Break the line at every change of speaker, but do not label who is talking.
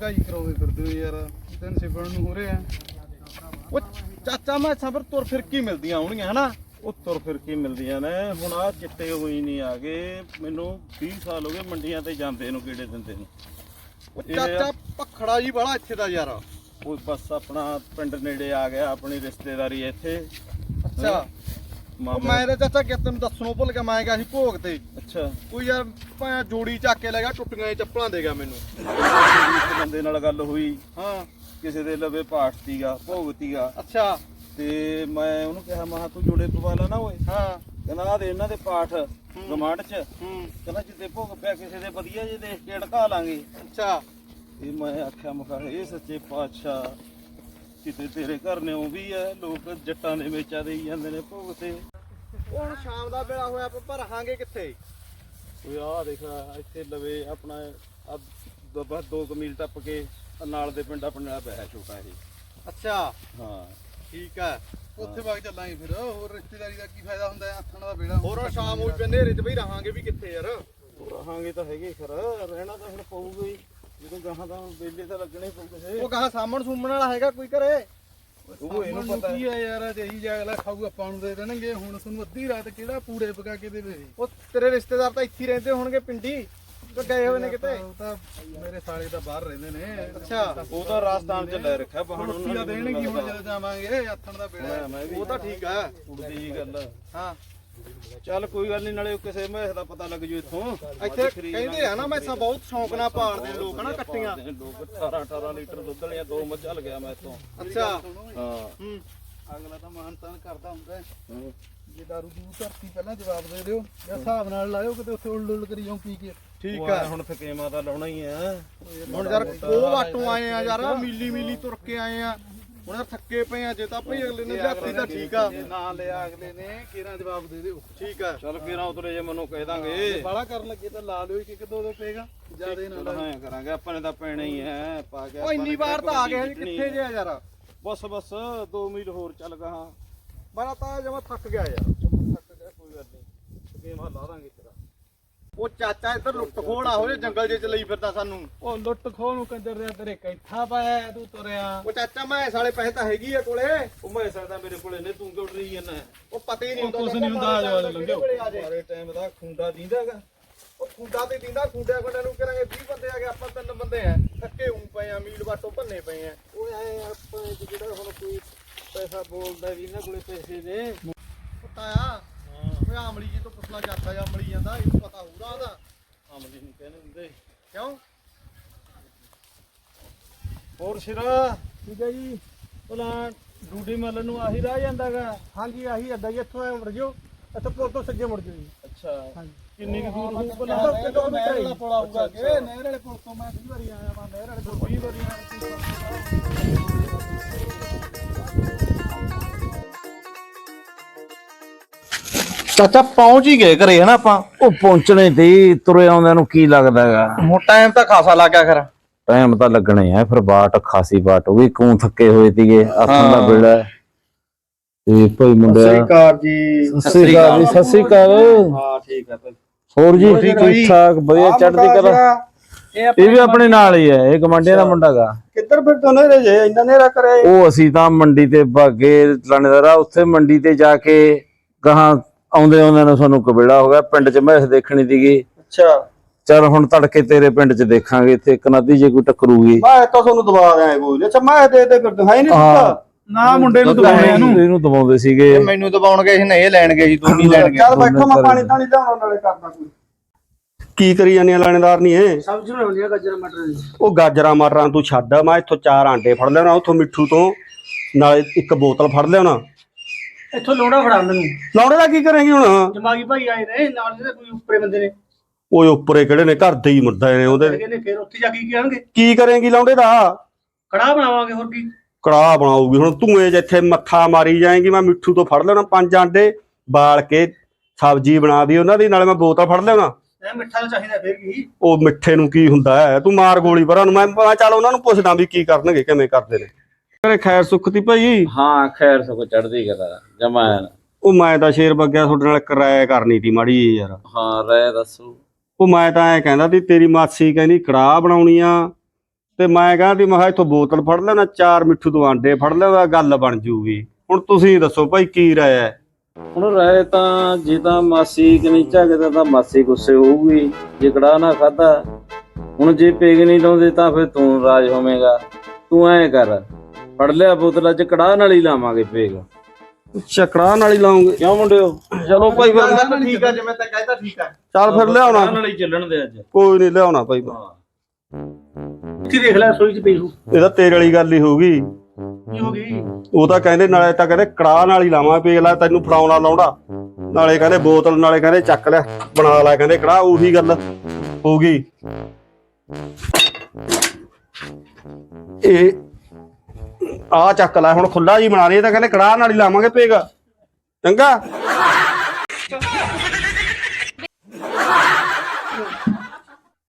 ਭਕਾਈ ਕਰਾਉਂਦੇ ਫਿਰਦੇ ਹੋ ਯਾਰ ਦਿਨ ਸਿਪਣ ਨੂੰ ਹੋ ਰਿਹਾ
ਉਹ ਚਾਚਾ ਮੈਂ ਸਬਰ ਤੁਰ ਫਿਰ ਕੀ ਮਿਲਦੀਆਂ ਹੋਣਗੀਆਂ ਹਨਾ? ਉਹ ਤੁਰ ਫਿਰ ਕੀ ਮਿਲਦੀਆਂ ਨੇ। ਹੁਣ ਆ ਚਿੱਟੇ ਹੋਈ ਨਹੀਂ ਆ ਗਏ ਮੈਨੂੰ 20 ਸਾਲ ਹੋ ਗਏ ਮੰਡੀਆਂ ਤੇ ਜਾਂਦੇ ਨੂੰ ਕੀੜੇ ਦਿੰਦੇ ਨੂੰ।
ਉਹ ਚਾਚਾ ਪਖੜਾ ਜੀ ਬੜਾ ਇੱਥੇ ਦਾ ਯਾਰ।
ਉਹ ਬਸ ਆਪਣਾ ਪਿੰਡ ਨੇੜੇ ਆ ਗਿਆ ਆਪਣੀ ਰਿਸ਼ਤੇਦਾਰੀ ਇੱਥੇ।
ਅੱਛਾ। ਮੈਂ ਤਾਂ ਚਾਚਾ ਕਿ ਤੈਨੂੰ ਦੱਸਣੋਂ ਭੁੱਲ ਗਿਆ ਮੈਂ ਗਿਆ ਸੀ ਭੋਗ ਤੇ।
ਅੱਛਾ।
ਕੋਈ ਯਾਰ ਭਾਂ ਜੋੜੀ ਚੱਕ ਕੇ ਲੈ ਗਿਆ ਟੁੱਟੀਆਂ ਚੱਪਲਾਂ ਦੇ ਗਿਆ ਮੈਨੂੰ।
ਬੰਦੇ ਨਾਲ ਗੱਲ ਹੋਈ।
ਹਾਂ।
ਕਿਸੇ ਦੇ ਲਵੇ ਪਾਠ ਤੀਗਾ ਭੋਗ ਤੀਗਾ
ਅੱਛਾ।
ਤੇ ਮੈਂ ਉਹਨੂੰ ਕਿਹਾ ਮਹਾ ਤੂੰ ਜੋੜੇ ਪਵਾ ਲਾ ਨਾ ਓਏ।
ਹਾਂ।
ਕਹਿੰਦਾ ਆ ਦੇ ਇਹਨਾਂ ਦੇ ਪਾਠ ਗਮਾਂਡ ਚ।
ਹੂੰ।
ਕਹਿੰਦਾ ਜਿੱਦੇ ਭੋਗ ਪਿਆ ਕਿਸੇ ਦੇ ਵਧੀਆ ਜੇ ਦੇਖ ਕੇ ਅੜਕਾ ਲਾਂਗੇ।
ਅੱਛਾ।
ਇਹ ਮੈਂ ਆਖਿਆ ਮੁਖਾ ਇਹ ਸੱਚੇ ਪਾਤਸ਼ਾਹ ਕਿਤੇ ਤੇਰੇ ਘਰ ਨੇ ਉਹ ਵੀ ਹੈ ਲੋਕ ਜੱਟਾਂ ਦੇ ਮੇਚਾ ਦੇਈ ਜਾਂਦੇ ਨੇ ਭੋਗ ਤੇ।
ਹੁਣ ਸ਼ਾਮ ਦਾ ਵੇਲਾ ਹੋਇਆ ਆਪਾਂ ਰਹਾਂਗੇ ਕਿੱਥੇ?
ਓਏ ਆਹ ਦੇਖ ਇੱਥੇ ਲਵੇ ਆਪਣਾ ਆ ਬਸ 2 ਮੀਲ ਟੱਪ ਕੇ ਆਹ ਨਾਲ ਦੇ ਪਿੰਡ ਆਪਣੇ ਨਾਲ ਪਿਆ ਛੋਟਾ ਇਹ।
ਅੱਛਾ।
ਹਾਂ।
ਠੀਕ ਹੈ ਉੱਥੇ ਵਗ ਚੱਲਾਂਗੇ ਫਿਰ। ਹੋਰ ਰਿਸ਼ਤੇਦਾਰੀ ਦਾ ਕੀ ਫਾਇਦਾ ਹੁੰਦਾ? ਹੈ ਆਥਣ ਦਾ ਵੇਲਾ ਹੋਰ ਸ਼ਾਮ ਹੋਈ ਪਈ ਹਨੇਰੇ 'ਚ ਬਈ ਰਹਾਂਗੇ ਵੀ ਕਿੱਥੇ ਯਾਰ?
ਰਹਾਂਗੇ ਤਾਂ ਹੈਗੇ ਖਰ। ਰਹਿਣਾ ਤਾਂ ਹੁਣ ਪਊਗਾ ਹੀ। ਜਦੋਂ ਗਾਹਾਂ ਦਾ ਵੇਲੇ ਤਾਂ ਲੱਗਣੇ ਹੀ ਪਊ ਕਿਸੇ
ਉਹ ਕਹਾ ਸਾਹਮਣ ਸੂਮਣ ਵਾਲਾ ਹੈਗਾ ਕੋਈ ਘਰੇ?
ਉਹ ਇਹਨੂੰ ਪਤਾ।
ਕੀ ਆ ਯਾਰ ਤੇ ਇਹੀ ਜਾਗਲਾ ਖਾਊ ਆਪਾਂ ਨੂੰ ਦੇ ਦੇਣਗੇ। ਹੁਣ ਤੁਹਾਨੂੰ ਅੱਧੀ ਰਾਤ ਕਿਹੜਾ ਪੂੜੇ ਪਕਾ ਕੇ ਦੇਵੇ?
ਉਹ ਤੇਰੇ ਰਿਸ਼ਤੇਦਾਰ ਤਾਂ ਇੱਥੇ ਹੀ ਰਹਿੰਦੇ ਹੋਣਗੇ ਪਿੰਡੀ। ਤੇ ਗਏ ਹੋਏ ਨੇ ਕਿਤੇ?
ਉਹ ਤਾਂ ਮੇਰੇ ਸਾਲੇ ਤਾਂ ਬਾਹਰ ਰਹਿੰਦੇ ਨੇ।
ਅੱਛਾ।
ਉਹ ਤਾਂ ਰਾਜਸਥਾਨ ਚ ਲੈ ਰੱਖਿਆ ਬਾਹਣ
ਰੋਟੀ ਦਾ ਦੇਣਗੇ ਹੁਣ ਜਦੋਂ ਜਾਵਾਂਗੇ ਆਥਣ ਦਾ ਵੇੜਾ
ਮੈਂ ਵੀ
ਉਹ ਤਾਂ ਠੀਕ ਹੈ
ਉੜਦੀ ਜੀ ਗੱਲ।
ਹਾਂ।
ਚੱਲ ਕੋਈ ਗੱਲ ਨਹੀਂ ਨਾਲੇ ਕਿਸੇ ਮਹਿਸ ਦਾ ਪਤਾ ਲੱਗ ਜੂ ਇੱਥੋਂ।
ਇੱਥੇ ਕਹਿੰਦੇ ਆ ਨਾ ਮੈਸਾਂ ਬਹੁਤ ਸ਼ੌਂਕ ਨਾਲ ਪਾਲਦੇ ਨੇ ਲੋਕ ਹਨਾ ਕੱਟੀਆਂ
ਲੋਕ। 18 18 ਲੀਟਰ ਦੁੱਧ ਵਾਲੀਆਂ ਦੋ ਮੱਝਾਂ ਲਗਿਆ ਮੈਂ ਇੱਥੋਂ।
ਅੱਛਾ।
ਹਾਂ।
ਹੂੰ।
ਅਗਲਾ ਤਾਂ ਮਾਨ ਤਾਨ ਕਰਦਾ ਹੁੰਦਾ। ਹੈ।
ਹੂੰ।
ਜੇ ਦਾਰੂ ਦੀ ਧਰਤੀ ਪਹਿਲਾਂ ਜਵਾਬ ਦੇ ਦਿਓ। ਜਾਂ ਹਿਸਾਬ ਨਾਲ ਲਾਇਓ ਕਿਤੇ ਉੱਥੇ ਉਲਟ ਉਲਟ ਕਰੀ ਜਾਉ ਪੀ ਕੇ।
ਠੀਕ ਹੈ
ਐਂ ਹੁਣ ਫਕੇਮਾ ਤਾਂ ਲਾਉਣਾ ਹੀ ਆ।
ਹੁਣ ਯਾਰ ਉਹ ਵਾਟੋਂ ਆਏ ਆ ਯਾਰ। ਮੀਲੀ ਮੀਲੀ ਤੁਰ ਕੇ ਆਏ ਆ। ਹੁਣ ਯਾਰ ਥੱਕੇ ਪਏ ਆ ਜੇ ਤਾਂ ਭਈ ਅਗਲੇ ਨੇ ਲਿਆਤੀ ਤਾਂ ਠੀਕ ਆ।
ਜੇ ਨਾ ਲਿਆ ਅਗਲੇ ਨੇ ਕਿਹੜਾ ਜਵਾਬ ਦੇ ਦਿਓ।
ਠੀਕ ਆ।
ਚੱਲ ਕਿਰਾਂ ਉਤਰੇ ਜੇ ਮੈਨੂੰ ਕਹਿ ਦਾਂਗੇ।
ਬਾਲਾ ਕਰਨ ਲੱਗੇ ਤਾਂ ਲਾ ਲਿਓ ਇੱਕ ਇੱਕ ਦੋ ਦੋ ਪਏਗਾ ਜ਼ਿਆਦਾ ਨਾ
ਹਾਂ ਕਰਾਂਗੇ ਆਪਾਂ ਨੇ ਤਾਂ ਪੈਣਾ ਹੀ ਹੈ ਪਾ ਕੇ
ਉਹ ਇੰਨੀ ਵਾਰ ਤਾਂ ਆ ਗਏ ਕਿੱਥੇ ਜੇ ਆ ਯਾਰ।
ਬਸ ਬਸ 2 ਮੀਲ ਹੋਰ ਚੱਲ ਗਾਹਾਂ
ਬੜਾ ਤਾਂ ਜਮਾ ਥੱਕ ਗਿਆ ਯਾਰ।
ਥੱਕ ਗਿਆ ਕੋਈ ਗੱਲ ਨਹੀਂ। ਫਕੇਮਾ ਲਾ ਦਾਂਗੇ ਤੇਰਾ।
ਉਹ ਚਾਚਾ ਇੱਧਰ ਲੁੱਟ ਖੋੜ ਆ ਹੋਏ ਜੰਗਲ ਜੇ ਚ ਲਈ ਫਿਰਦਾ ਸਾਨੂੰ।
ਉਹ ਲੁੱਟ ਖੋਹ ਨੂੰ ਕੰਜਰ ਦੇ ਤੇਰੇ ਕੈਠਾ ਪਾਇਆ ਤੂੰ ਤੁਰਿਆ।
ਉਹ ਚਾਚਾ ਮੈਂ ਸਾਲੇ ਪੈਸੇ ਤਾਂ ਹੈਗੀ ਆ ਕੋਲੇ।
ਉਹ ਮੈਂ ਸਕਦਾ ਮੇਰੇ ਕੋਲੇ ਨੇ ਤੂੰ ਕਿਉਂ ਡਰੀ ਜਾਂਦਾ?
ਉਹ ਪਤਾ ਹੀ ਨਹੀਂ ਹੁੰਦਾ
ਕੁਛ ਨਹੀਂ ਹੁੰਦਾ, ਆ ਜਾਓ, ਆ ਜਾਓ, ਲੰਘਿਓ।
ਸਾਰੇ ਟਾਈਮ ਦਾ ਖੁੰਡਾ ਦੀਂਦਾਗਾ
ਉਹ ਖੁੰਡਾ ਤੇ ਦਿੰਦਾ ਖੁੰਡਿਆਂ ਖੁੰਡਿਆਂ ਨੂੰ ਕਰਾਂਗੇ 20 ਬੰਦੇ ਆ ਗਏ ਆਪਾਂ ਤਿੰਨ ਬੰਦੇ ਆ। ਥੱਕੇ ਹੂੰ ਪਏ ਆ ਮੀਲ ਬਾਟੋਂ ਭੰਨੇ ਪਏ ਆ।
ਉਹ ਐ ਆਪਾਂ ਇਹ ਜਿਹੜਾ ਹੁਣ ਕੋਈ ਪੈਸਾ ਬੋਲਦਾ ਵੀ ਇਹਨਾਂ ਕੋਲੇ ਪੈਸੇ ਨੇ।
ਉਹ ਤਾਇਆ ਓਏ ਆਮਲੀ ਜੀ ਤੋਂ ਪੁੱਛਣਾ ਚਾਚਾ ਜਾਂ ਅਮਲੀ ਜਾਂਦਾ ਇਹਨੂੰ ਪਤਾ ਹੋਊਗਾ ਉਹਦਾ।
ਆਮਲੀ ਨੂੰ ਕਹਿੰਦੇ ਹੁੰਦੇ
ਕਿਉਂ?
ਹੋਰ ਸਿਰਾ?
ਠੀਕ ਹੈ ਜੀ। ਭਲਾ ਡੂਡੀ ਮੱਲ ਨੂੰ ਆਹੀ ਰਾਹ ਜਾਂਦਾਗਾ
ਹਾਂਜੀ ਆਹੀ ਅੱਡਾ ਜੀ ਇੱਥੋਂ ਐ ਮੁੜ ਜਿਓ। ਇੱਥੇ ਪੁਲ ਤੋਂ ਸੱਜੇ ਮੁੜ ਜਿਓ ਜੀ।
ਅੱਛਾ। ਕਿੰਨੀ ਕੁ ਦੂਰ ਹੋਊ ਭਲਾ?
ਨਹਿਰ। ਵਾਲਾ ਪੁਲ ਆਊਗਾ ਕਿ ਨਹਿਰ ਵਾਲੇ ਪੁਲ ਤੋਂ ਮੈਂ 20 ਵਾਰੀ ਆਇਆ ਮੈਂ ਨਹਿਰ ਵਾਲੇ ਪੁਲ 20 ਵਾਰੀ ਆਇਆ।
ਚਾਚਾ ਪਹੁੰਚ ਹੀ ਗਏ ਘਰੇ ਹਨਾ ਆਪਾਂ? ਉਹ ਪਹੁੰਚਣੇ ਤੇ ਹੀ ਤੁਰੇ ਆਉਂਦਿਆਂ ਨੂੰ ਕੀ ਲੱਗਦਾ ਹੈਗਾ?
ਹੁਣ ਟਾਈਮ ਤਾਂ ਖਾਸਾ ਲੱਗ ਗਿਆ ਫਿਰ।
ਟਾਈਮ ਤਾਂ ਲੱਗਣੇ ਆ ਫਿਰ ਬਾਟ ਖਾਸੀ ਬਾਟ ਹੋ ਗਈ ਕੂੰ ਥੱਕੇ ਹੋਏ ਤੀਗੇ ਆਥਣ ਦਾ ਵੇਲਾ। ਹੈ। ਤੇ ਭਾਈ ਮੁੰਡਿਆ
ਸ੍ਰੀਕਾਰ ਜੀ।
ਸਤਿ ਸ੍ਰੀ ਅਕਾਲ ਜੀ ਸਤਿ ਸ੍ਰੀ ਅਕਾਲ।
ਹਾਂ ਠੀਕ ਹੈ ਭਾਈ।
ਹੋਰ ਜੀ ਠੀਕ ਠਾਕ ਵਧੀਆ ਚੜ੍ਹਦੀ ਕਲਾ? ਇਹ ਵੀ ਆਪਣੇ ਨਾਲ ਹੀ ਹੈ ਇਹ ਗਵਾਂਢੀਆਂ ਦਾ ਮੁੰਡਾ ਗਾ।
ਕਿੱਧਰ ਫਿਰ ਤੋਂ ਨੇਰੇ ਜੇ ਇੰਨਾ ਨੇਰਾ ਕਰਿਆ
ਉਹ ਅਸੀਂ ਤਾਂ ਮੰਡੀ ਤੇ ਭਾਗੇ ਲਾਣੇਦਾਰਾ ਉੱਥੇ ਮੰਡੀ ਤੇ ਜਾ ਕੇ ਗਾਹਾਂ ਆਉਂਦੇ ਆਉਂਦੇ ਨੂੰ ਸਾਨੂੰ ਕਬੇੜਾ ਹੋ ਗਿਆ ਪਿੰਡ 'ਚ ਮੈਸ ਦੇਖਣੀ ਸੀਗੀ।
ਅੱਛਾ।
ਚੱਲ ਹੁਣ ਤੜਕੇ ਤੇਰੇ ਪਿੰਡ 'ਚ ਦੇਖਾਂਗੇ ਇੱਥੇ ਇੱਕ ਨਦੀ ਜੇ ਕੋਈ ਟੱਕਰੂਗੀ।
ਮੈਂ ਤਾਂ ਤੁਹਾਨੂੰ ਦਬਾ ਦਿਆਂ ਕੋਈ ਅੱਛਾ ਮੈਂ ਦੇ ਦੇ ਫਿਰ ਹੈ ਨਹੀਂ
ਹਾਂ।
ਨਾ ਮੁੰਡੇ ਨੂੰ ਦਬਾਉਣੇ ਇਹਨੂੰ।
ਇਹਨੂੰ ਦਬਾਉਂਦੇ ਸੀਗੇ।
ਮੈਨੂੰ ਦਬਾਉਣ ਗਏ ਸੀ ਨਾ ਇਹ ਲੈਣ ਗਏ ਸੀ ਤੂੰ ਨਹੀਂ ਲੈਣ ਚੱਲ ਬੈਠੋ ਮੈਂ ਪਾਣੀ ਤਾਣੀ ਲਿਆਉਣ ਨਾਲੇ ਕਰਦਾ ਕੋਈ। ਕੀ ਕਰੀ ਜਾਂਦੇ ਆ ਲਾਣੇਦਾਰ ਨਹੀਂ ਇਹ?
ਸਬਜ਼ੀ ਬਣਾਉਣੀ ਆ ਗਾਜਰ ਮਟਰ ਦੀ।
ਉਹ ਗਾਜਰਾਂ ਮਾਰਾਂ ਤੂੰ ਛੱਡ ਮੈਂ ਇੱਥੋਂ ਚਾਰ ਆਂਡੇ ਫੜ ਲਿਆਉਣਾ ਉੱਥੋਂ ਮਿੱਠੂ ਤੋਂ। ਨਾਲੇ ਇੱਕ ਬੋਤਲ ਫੜ ਲਿਆਉਣਾ।
ਇੱਥੋਂ ਲੋੜਾ ਫੜਾ ਮੈਨੂੰ
ਲਾਉਣੇ ਦਾ ਕੀ ਕਰੇਂਗੀ ਹੁਣ?
ਦਿਮਾਗੀ ਭਾਈ ਆਏ ਨੇ ਨਾਲ ਜਿਹੜੇ ਕੋਈ ਉੱਪਰੇ ਬੰਦੇ ਨੇ।
ਓਏ ਉੱਪਰੇ ਕਿਹੜੇ ਨੇ? ਘਰ ਦੇ ਹੀ ਮੁਰਦਾ ਨੇ ਉਹਦੇ।
ਕਹਿੰਦੇ ਫਿਰ ਉੱਥੇ ਜਾ ਕੇ ਕੀ ਕਹਿਣਗੇ
ਕੀ ਕਰੇਂਗੀ ਲਾਉਂਦੇ ਦਾ?
ਕੜਾਹ ਬਣਾਵਾਂਗੇ ਹੋਰ ਕੀ।
ਕੜਾਹ ਬਣਾਉਗੀ ਹੁਣ ਇਹ ਜਿੱਥੇ ਮੱਥਾ ਮਾਰੀ ਜਾਏਂਗੀ ਮੈਂ ਮਿੱਠੂ ਤੋਂ ਫੜ ਲੈਣਾ ਪੰਜ ਆਂਡੇ ਬਾਲ ਕੇ ਸਬਜ਼ੀ ਬਣਾ ਦੀ ਉਹਨਾਂ ਦੀ ਨਾਲੇ ਮੈਂ ਬੋਤਲ ਫੜ ਲਿਆਉਣਾ।
ਇਹ ਮਿੱਠਾ ਤਾਂ ਚਾਹੀਦਾ ਫਿਰ ਕੀ
ਉਹ ਮਿੱਠੇ ਨੂੰ ਕੀ ਹੁੰਦਾ ਹੈ? ਤੂੰ ਮਾਰ ਗੋਲੀ ਪਰਾਂ ਨੂੰ। ਮੈਂ ਮੈਂ ਚੱਲ ਉਹਨਾਂ ਨੂੰ ਪੁੱਛਦਾ ਵੀ ਕੀ ਕਰਨਗੇ ਕਿਵੇਂ ਕਰਦੇ ਨੇ। ਤੇਰੇ ਖੈਰ ਸੁੱਖ ਦੀ ਭਾਈ?
ਹਾਂ ਖੈਰ ਸਗੋਂ ਚੜ੍ਹਦੀ ਕਲਾ ਜਮਾ
ਉਹ ਮੈਂ ਤਾਂ ਸ਼ੇਰ ਬੱਗਿਆ ਤੁਹਾਡੇ ਨਾਲ ਕਿਰਾਇਆ ਕਰਨੀ ਤੀ ਮਾੜੀ ਜਿਹੀ ਯਾਰ।
ਹਾਂ ਰਹਿ ਦੱਸੋ।
ਉਹ ਮੈਂ ਤਾਂ ਐ ਕਹਿੰਦਾ ਵੀ ਤੇਰੀ ਮਾਸੀ ਕਹਿੰਦੀ ਕੜਾਹ ਬਣਾਉਣੀ ਆ। ਤੇ ਮੈਂ ਕਹਿੰਦਾ ਮੈਂ ਕਿਹਾ ਇੱਥੋਂ ਬੋਤਲ ਫੜ ਲੈਣਾ ਚਾਰ ਮਿੱਠੂ ਤੋਂ ਆਂਡੇ ਫੜ ਲੈਣਾ ਗੱਲ ਬਣ ਜੂਗੀ। ਹੁਣ ਤੁਸੀਂ ਦੱਸੋ ਭਾਈ ਕੀ ਰਾਇ ਹੈ
ਹੁਣ ਰਹਿ ਤਾਂ ਜੇ ਤਾਂ ਮਾਸੀ ਕਨੀ ਝਗਦਾ ਤਾਂ ਮਾਸੀ ਗੁੱਸੇ ਹੋਊਗੀ ਜੇ ਕੜਾ ਨਾ ਖਾਦਾ ਹੁਣ ਜੇ ਪੇਗ ਨਹੀਂ ਲਾਉਂਦੇ ਤਾਂ ਫਿਰ ਤੂੰ ਰਾਜ ਹੋਵੇਂਗਾ। ਤੂੰ ਐਂ ਕਰ। ਫੜ ਲਿਆ ਬੋਤਲਾਂ ਚ ਕੜਾ ਨਾਲ ਹੀ ਲਾਵਾਂਗੇ ਪੇਗ
ਚੱਕੜਾ ਨਾਲ ਹੀ ਲਾਉਂਗੇ।
ਕਿਉਂ ਮੁੰਡਿਓ? ਚਲੋ ਭਾਈ ਫਿਰ।
ਠੀਕ ਆ ਜਿਵੇਂ ਤਾਂ ਕਹਿੰਦਾ ਠੀਕ ਆ।
ਚੱਲ ਫਿਰ ਲਿਆਉਣਾ।
ਕੜਾਹ ਨਾਲ ਹੀ ਚੱਲਣ ਦੇ ਅੱਜ।
ਕੋਈ ਨਹੀਂ ਲਿਆਉਣਾ ਭਾਈ
ਇੱਥੇ ਦੇਖ ਲੈ ਸੋਈ ਚ ਪਈ ਹੋ
ਇਹ ਤਾਂ ਤੇਰੇ ਵਾਲੀ ਗੱਲ ਹੀ ਹੋਊਗੀ।
ਕੀ ਹੋ ਗਈ?
ਉਹ ਤਾਂ ਕਹਿੰਦੇ ਨਾਲੇ ਤਾਂ ਕਹਿੰਦੇ ਕੜਾਹ ਨਾਲ ਹੀ ਲਾਵਾਂ ਪੇਗਲਾ ਤੈਨੂੰ ਫੜਾਉਣਾ ਲਾਉਂਦਾ। ਨਾਲੇ ਕਹਿੰਦੇ ਬੋਤਲ ਨਾਲੇ ਕਹਿੰਦੇ ਚੱਕ ਲਿਆ ਬਣਾ ਲੈ ਕਹਿੰਦੇ ਕੜਾਹ ਉਹੀ ਗੱਲ ਹੋਊਗੀ। ਇਹ ਆ ਚੱਕ ਲੈ, ਹੁਣ ਖੁੱਲਾ ਜੀ ਬਣਾ ਲਈ ਤਾਂ ਕਹਿੰਦੇ ਕੜਾਹ ਨਾਲ ਹੀ ਲਾਵਾਂਗੇ ਪੇਗ। ਚੰਗਾ?